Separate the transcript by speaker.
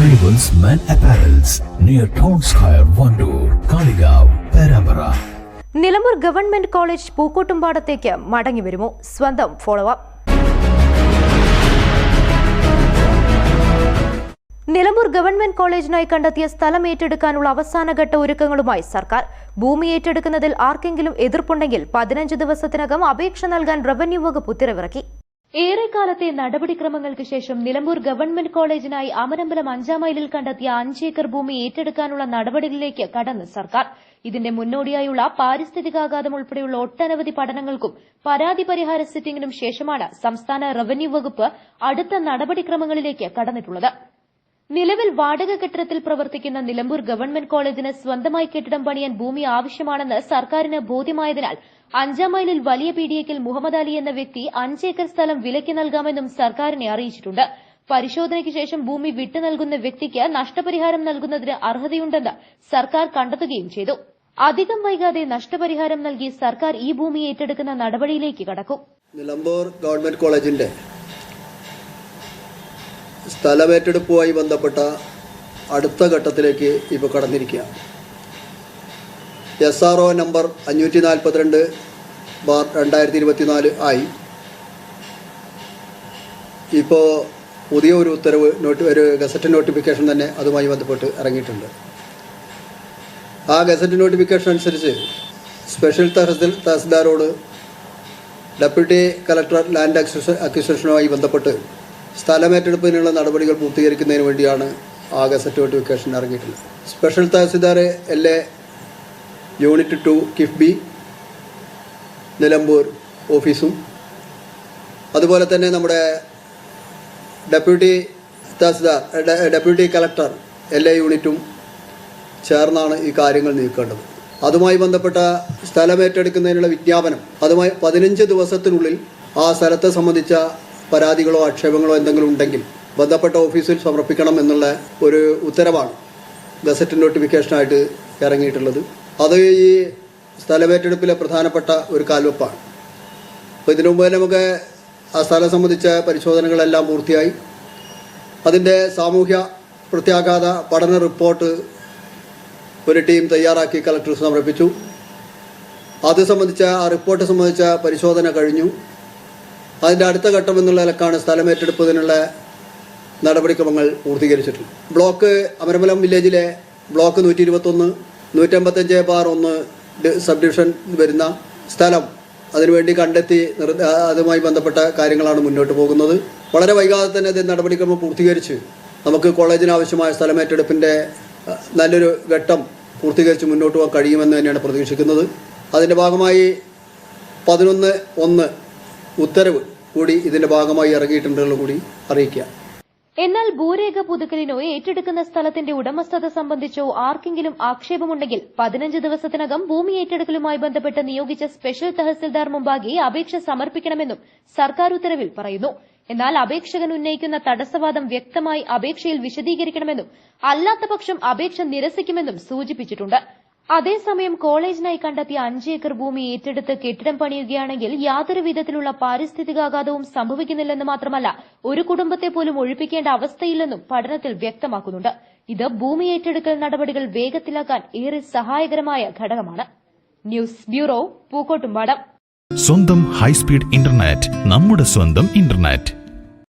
Speaker 1: Arrivals men apparels near town square Wandoor Kalikavu Perambra
Speaker 2: Nilambur government college പൂക്കോട്ടുംപാടത്തേക്ക് മടങ്ങി വരുമോ? സ്വന്തം follow up Nilambur government കോളേജിനായി കണ്ടെത്തിയ സ്ഥലം ഏറ്റെടുക്കാനുള്ള അവസാനഘട്ട ഒരുക്കങ്ങളുമായി സർക്കാർ. ഭൂമി ഏറ്റെടുക്കുന്നതിൽ ആർക്കെങ്കിലും എതിർപ്പുണ്ടെങ്കിൽ പതിനഞ്ച് ദിവസത്തിനകം അപേക്ഷ നൽകാൻ റവന്യൂ വകുപ്പ് ഉത്തരവിറക്കി. ഏറെക്കാലത്തെ നടപടിക്രമങ്ങൾക്ക് ശേഷം നിലമ്പൂർ ഗവൺമെന്റ് കോളേജിനായി അമരമ്പലം അഞ്ചാം മൈലിൽ കണ്ടെത്തിയ അഞ്ചേക്കർ ഭൂമി ഏറ്റെടുക്കാനുള്ള നടപടികളിലേക്ക് കടന്ന് സർക്കാർ. ഇതിന്റെ മുന്നോടിയായുള്ള പാരിസ്ഥിതികാഘാതം ഉൾപ്പെടെയുള്ള ഒട്ടനവധി പഠനങ്ങൾക്കും പരാതി പരിഹാര സിറ്റിംഗിനും ശേഷമാണ് സംസ്ഥാന റവന്യൂ വകുപ്പ് അടുത്ത നടപടിക്രമങ്ങളിലേക്ക് കടന്നിട്ടുള്ളത്. നിലവിൽ വാടക കെട്ടിടത്തിൽ പ്രവർത്തിക്കുന്ന നിലമ്പൂർ ഗവൺമെന്റ് കോളേജിന് സ്വന്തമായി കെട്ടിടം പണിയാൻ ഭൂമി ആവശ്യമാണെന്ന് സർക്കാരിന് ബോധ്യമായതിനാൽ അഞ്ചാം മൈലിൽ വലിയ പീഡിയക്കിൽ മുഹമ്മദ് അലി എന്ന വ്യക്തി അഞ്ചേക്കർ സ്ഥലം വിലയ്ക്ക് നൽകാമെന്നും സർക്കാരിനെ അറിയിച്ചിട്ടുണ്ട്. പരിശോധനയ്ക്ക് ശേഷം ഭൂമി വിട്ടു നൽകുന്ന വ്യക്തിക്ക് നഷ്ടപരിഹാരം നൽകുന്നതിന് അർഹതയുണ്ടെന്ന് സർക്കാർ കണ്ടെത്തുകയും ചെയ്തു. അധികം വൈകാതെ നഷ്ടപരിഹാരം നൽകി സർക്കാർ ഈ ഭൂമി ഏറ്റെടുക്കുന്ന നടപടിയിലേക്ക് കടക്കും.
Speaker 3: നിലമ്പൂർ ഗവൺമെന്റ് കോളേജിന്റെ സ്ഥലമേറ്റെടുപ്പുമായി ബന്ധപ്പെട്ട അടുത്ത ഘട്ടത്തിലേക്ക് ഇപ്പോൾ കടന്നിരിക്കുകയാണ്. എസ് ആർ ഒ നമ്പർ അഞ്ഞൂറ്റി നാൽപ്പത്തിരണ്ട് ബാർ രണ്ടായിരത്തി ഇരുപത്തിനാല് ആയി. ഇപ്പോൾ പുതിയ ഒരു ഉത്തരവ് നോട്ട് ഒരു ഗസറ്റ് നോട്ടിഫിക്കേഷൻ തന്നെ അതുമായി ബന്ധപ്പെട്ട് ഇറങ്ങിയിട്ടുണ്ട്. ആ ഗസറ്റ് നോട്ടിഫിക്കേഷൻ അനുസരിച്ച് സ്പെഷ്യൽ തഹസിൽ തഹസിൽദാരോട് ഡെപ്യൂട്ടി കളക്ടർ ലാൻഡ് അക്വിസ അക്വിസിഷനുമായി ബന്ധപ്പെട്ട് സ്ഥലമേറ്റെടുപ്പിനുള്ള നടപടികൾ പൂർത്തീകരിക്കുന്നതിന് വേണ്ടിയാണ് ആകെ set notification ഇറങ്ങിയിട്ടുള്ളത്. Special tahsildar L A unit two KIIFB Nilambur ഓഫീസും. അതുപോലെ തന്നെ നമ്മുടെ deputy tahsildar deputy collector L A യൂണിറ്റും ചേർന്നാണ് ഈ കാര്യങ്ങൾ നീക്കേണ്ടത്. അതുമായി ബന്ധപ്പെട്ട സ്ഥലമേറ്റെടുക്കുന്നതിനുള്ള വിജ്ഞാപനം അതുമായി പതിനഞ്ച് ദിവസത്തിനുള്ളിൽ ആ സ്ഥലത്തെ സംബന്ധിച്ച പരാതികളോ ആക്ഷേപങ്ങളോ എന്തെങ്കിലും ഉണ്ടെങ്കിൽ ബന്ധപ്പെട്ട ഓഫീസിൽ സമർപ്പിക്കണം എന്നുള്ള ഒരു ഉത്തരവാണ് ഗസറ്റ് നോട്ടിഫിക്കേഷനായിട്ട് ഇറങ്ങിയിട്ടുള്ളത്. അത് ഈ സ്ഥലമേറ്റെടുപ്പിലെ പ്രധാനപ്പെട്ട ഒരു കാൽവെപ്പാണ്. അപ്പോൾ ഇതിനു മുമ്പ് നമുക്ക് ആ സ്ഥലം സംബന്ധിച്ച പരിശോധനകളെല്ലാം പൂർത്തിയായി. അതിന്റെ സാമൂഹ്യ പ്രത്യാഘാത പഠന റിപ്പോർട്ട് ഒരു ടീം തയ്യാറാക്കി കളക്ടർ സമർപ്പിച്ചു. അത് സംബന്ധിച്ച ആ റിപ്പോർട്ട് സംബന്ധിച്ച പരിശോധന കഴിഞ്ഞു. അതിന്റെ അടുത്ത ഘട്ടം എന്നുള്ള നിലക്കാണ് സ്ഥലം ഏറ്റെടുപ്പതിനുള്ള നടപടിക്രമങ്ങൾ പൂർത്തീകരിച്ചിട്ടുള്ളത്. ബ്ലോക്ക് അമരമലം വില്ലേജിലെ ബ്ലോക്ക് നൂറ്റി ഇരുപത്തൊന്ന് നൂറ്റമ്പത്തഞ്ച് ബാർ ഒന്ന് സബ് ഡിവിഷൻ വരുന്ന സ്ഥലം അതിനുവേണ്ടി കണ്ടെത്തി അതുമായി ബന്ധപ്പെട്ട കാര്യങ്ങളാണ് മുന്നോട്ട് പോകുന്നത്. വളരെ വൈകാതെ തന്നെ ഇത് നടപടിക്രമം പൂർത്തീകരിച്ച് നമുക്ക് കോളേജിന് ആവശ്യമായ സ്ഥലമേറ്റെടുപ്പിന്റെ നല്ലൊരു ഘട്ടം പൂർത്തീകരിച്ച് മുന്നോട്ട് പോകാൻ കഴിയുമെന്ന് തന്നെയാണ് പ്രതീക്ഷിക്കുന്നത്. അതിന്റെ ഭാഗമായി പതിനൊന്ന് ഒന്ന് ഉത്തരവ് കൂടി ഇതിന്റെ ഭാഗമായി ഇറങ്ങിയിട്ടുണ്ടെന്ന് കൂടി അറിയിക്കുക.
Speaker 2: എന്നാൽ ഭൂരേഖ പുതുക്കലിനോ ഏറ്റെടുക്കുന്ന സ്ഥലത്തിന്റെ ഉടമസ്ഥത സംബന്ധിച്ചോ ആർക്കെങ്കിലും ആക്ഷേപമുണ്ടെങ്കിൽ പതിനഞ്ച് ദിവസത്തിനകം ഭൂമി ഏറ്റെടുക്കലുമായി ബന്ധപ്പെട്ട് നിയോഗിച്ച സ്പെഷ്യൽ തഹസിൽദാർ മുമ്പാകെ അപേക്ഷ സമർപ്പിക്കണമെന്നും സർക്കാർ ഉത്തരവിൽ പറയുന്നു. എന്നാൽ അപേക്ഷകൻ ഉന്നയിക്കുന്ന തടസ്സവാദം വ്യക്തമായി അപേക്ഷയിൽ വിശദീകരിക്കണമെന്നും അല്ലാത്തപക്ഷം അപേക്ഷ നിരസിക്കുമെന്നും സൂചിപ്പിച്ചിട്ടുണ്ട്. അതേസമയം കോളേജിനായി കണ്ടെത്തിയ അഞ്ച് ഏക്കർ ഭൂമി ഏറ്റെടുത്ത് കെട്ടിടം പണിയുകയാണെങ്കിൽ യാതൊരു വിധത്തിലുള്ള പാരിസ്ഥിതികാഘാതവും സംഭവിക്കുന്നില്ലെന്ന് മാത്രമല്ല ഒരു കുടുംബത്തെ പോലും ഒഴിപ്പിക്കേണ്ട അവസ്ഥയില്ലെന്നും പഠനത്തിൽ വ്യക്തമാക്കുന്നുണ്ട്. ഇത് ഭൂമി ഏറ്റെടുക്കൽ നടപടികൾ വേഗത്തിലാക്കാൻ ഏറെ സഹായകരമായ ഘടകമാണ്. News bureau Pookkottumpadam.
Speaker 4: സ്വന്തം ഹൈസ്പീഡ് ഇന്റർനെറ്റ് നമ്മുടെ സ്വന്തം ഇന്റർനെറ്റ്.